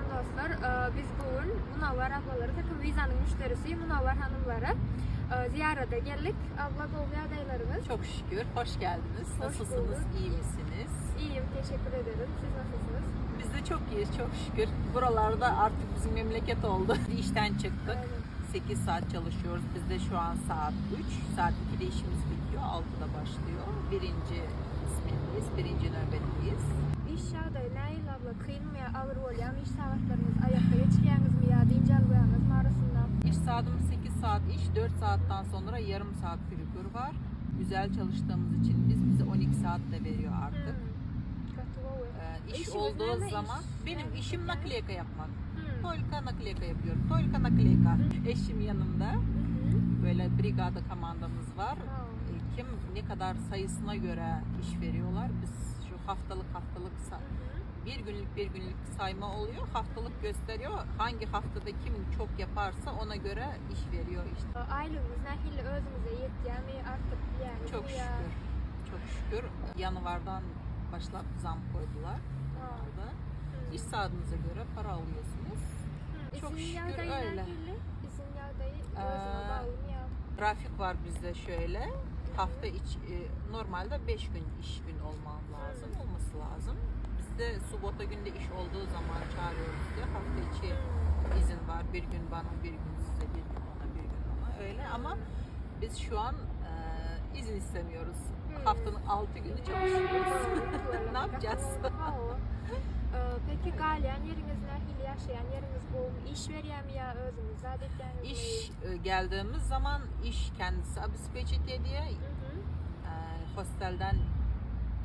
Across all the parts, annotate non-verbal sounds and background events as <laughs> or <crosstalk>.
Salam dostlar. Ee, Biz bugün Munavvar ablaları takım vizanın müşterisi Munavvar hanımları e, ziyarete geldik. Abla Golga adaylarımız. Çok şükür. Hoş geldiniz. Hoş Nasılsınız? bulduk. İyi misiniz? İyiyim, teşekkür ederim. Siz nasılsınız? Biz de çok iyiyiz. Çok şükür. Buralarda artık bizim memleket oldu. <laughs> İşten çıktık. Aynen. 8 saat çalışıyoruz. Bizde şu an saat 3. Saat 2'de işimiz bitiyor. 6'da başlıyor. Birinci kısmetteyiz. Birinci nöbetteyiz. İş şahday Nail abla kıyın mı ya ağır oluyor iş saatleriniz ayakta geçeceğiniz mi ya deyince algıyanız mı arasında? İş saatimiz 8 saat iş. 4 saatten sonra yarım saat flükür var. Güzel çalıştığımız için biz bize 12 saat de veriyor artık. Hmm. Ee, iş İşiniz olduğu zaman İş benim nerede işim yani? nakliyeka yapmak. Hmm. Toyka nakliyeka yapıyorum. Toyka nakliyeka. Eşim yanımda. Hı. Böyle brigada komandamız var. Ee, Kim ne kadar sayısına göre iş veriyorlar. Biz haftalık haftalık Hı sa- hı. bir günlük bir günlük sayma oluyor. Haftalık gösteriyor. Hangi haftada kim çok yaparsa ona göre iş veriyor işte. Aylığımız nahille özümüze yeteceği mi artık yani? Çok ya- şükür. Çok şükür. Yanvardan başlayıp zam koydular. Orada. İş saatinize göre para alıyorsunuz. Hı. çok şükür öyle. yağdayı Ee. Trafik var bizde şöyle. Hafta içi e, normalde 5 gün iş gün olman lazım, olması lazım. Bizde subota günde iş olduğu zaman çağırıyoruz diye hafta içi izin var. Bir gün bana, bir gün size, bir gün ona, bir gün ona öyle ama biz şu an e, izin istemiyoruz. Hmm. Haftanın 6 günü çalışıyoruz. <laughs> ne yapacağız? Ee, Peki galyan yeriniz nahille yaşayan yeriniz bu iş veriyor mu ya özünüz adetleriniz İş e, geldiğimiz zaman iş kendisi обеспечить diye Hı hı. e, hostelden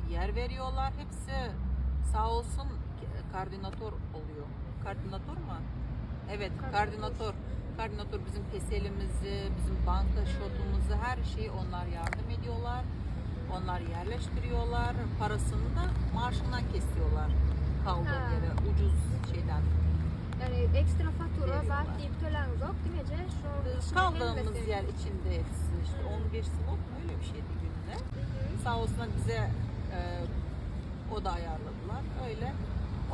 yer veriyorlar. Hepsi sağ olsun ke- koordinatör oluyor. Koordinatör mu? Evet, Koordinatör. koordinatör. Koordinatör bizim peselimizi, bizim banka şotumuzu her şeyi onlar yardım ediyorlar. Onlar yerleştiriyorlar. Parasını da maaşından kesiyorlar. Ekstra fatura zat deyip töleriniz yok Ece? Şu işin Kaldığımız yer içinde hepsi. İşte 11 slot öyle bir şeydi günde. Hı hı. Sağ olsunlar bize e, oda ayarladılar. Öyle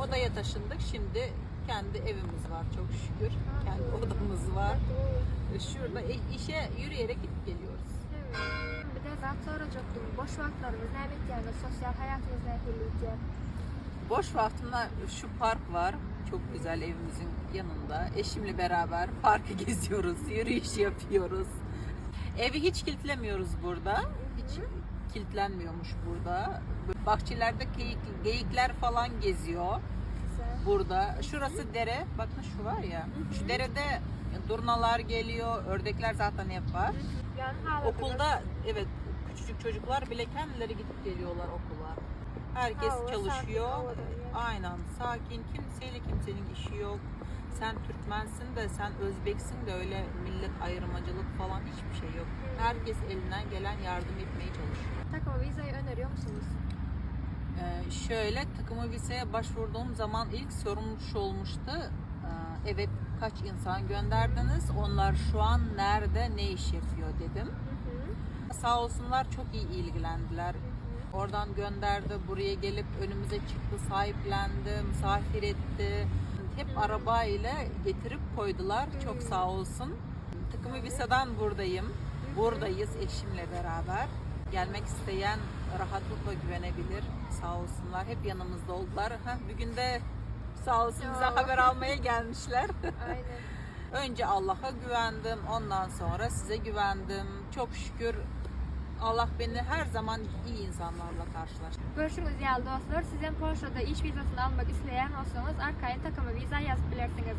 odaya taşındık. Şimdi kendi evimiz var çok şükür. Ha, Kendi doğru. odamız var. Doğru. Şurada i- işe yürüyerek gidip geliyoruz. Evet. Bir de zat soracaktım. Boş vaktlarınız ne yani sosyal hayatınız ne birlikte? Boş vaktimde şu park var. Çok güzel evimizin yanında. Eşimle beraber parkı <laughs> geziyoruz, yürüyüş yapıyoruz. Evi hiç kilitlemiyoruz burada. Hiç kilitlenmiyormuş burada. Bahçelerde geyik, geyikler falan geziyor Güzel. burada. Şurası dere. Bakın şu var ya. Şu derede durnalar geliyor. Ördekler zaten hep var. Yani Okulda evet küçücük çocuklar bile kendileri gidip geliyorlar okula. Herkes Hava çalışıyor. sakin. Aynen sakin. Kimseyle kimsenin işi yok. Sen Türkmensin de sen Özbeksin de öyle millet ayrımacılık falan hiçbir şey yok. Hmm. Herkes elinden gelen yardım etmeye çalışıyor. Takma vizayı öneriyor musunuz? Ee, şöyle takımı viseye başvurduğum zaman ilk sorum şu olmuştu. Ee, evet kaç insan gönderdiniz? Onlar şu an nerede ne iş yapıyor dedim. Hı hı. Sağ olsunlar çok iyi ilgilendiler. Hı. Oradan gönderdi, buraya gelip önümüze çıktı, sahiplendi, misafir etti. Hep araba ile getirip koydular. Çok sağ olsun. Takımı Visa'dan buradayım. Buradayız eşimle beraber. Gelmek isteyen rahatlıkla güvenebilir. Sağ olsunlar. Hep yanımızda oldular. Heh, bir günde sağ olsun bize haber almaya gelmişler. <laughs> Aynen. Önce Allah'a güvendim. Ondan sonra size güvendim. Çok şükür Allah beni her zaman iyi insanlarla karşılaştırdı. Görüşürüz değerli dostlar. Sizin Polşa'da iş vizasını almak isteyen olsanız arkaya takımı viza yazıp bilirsiniz.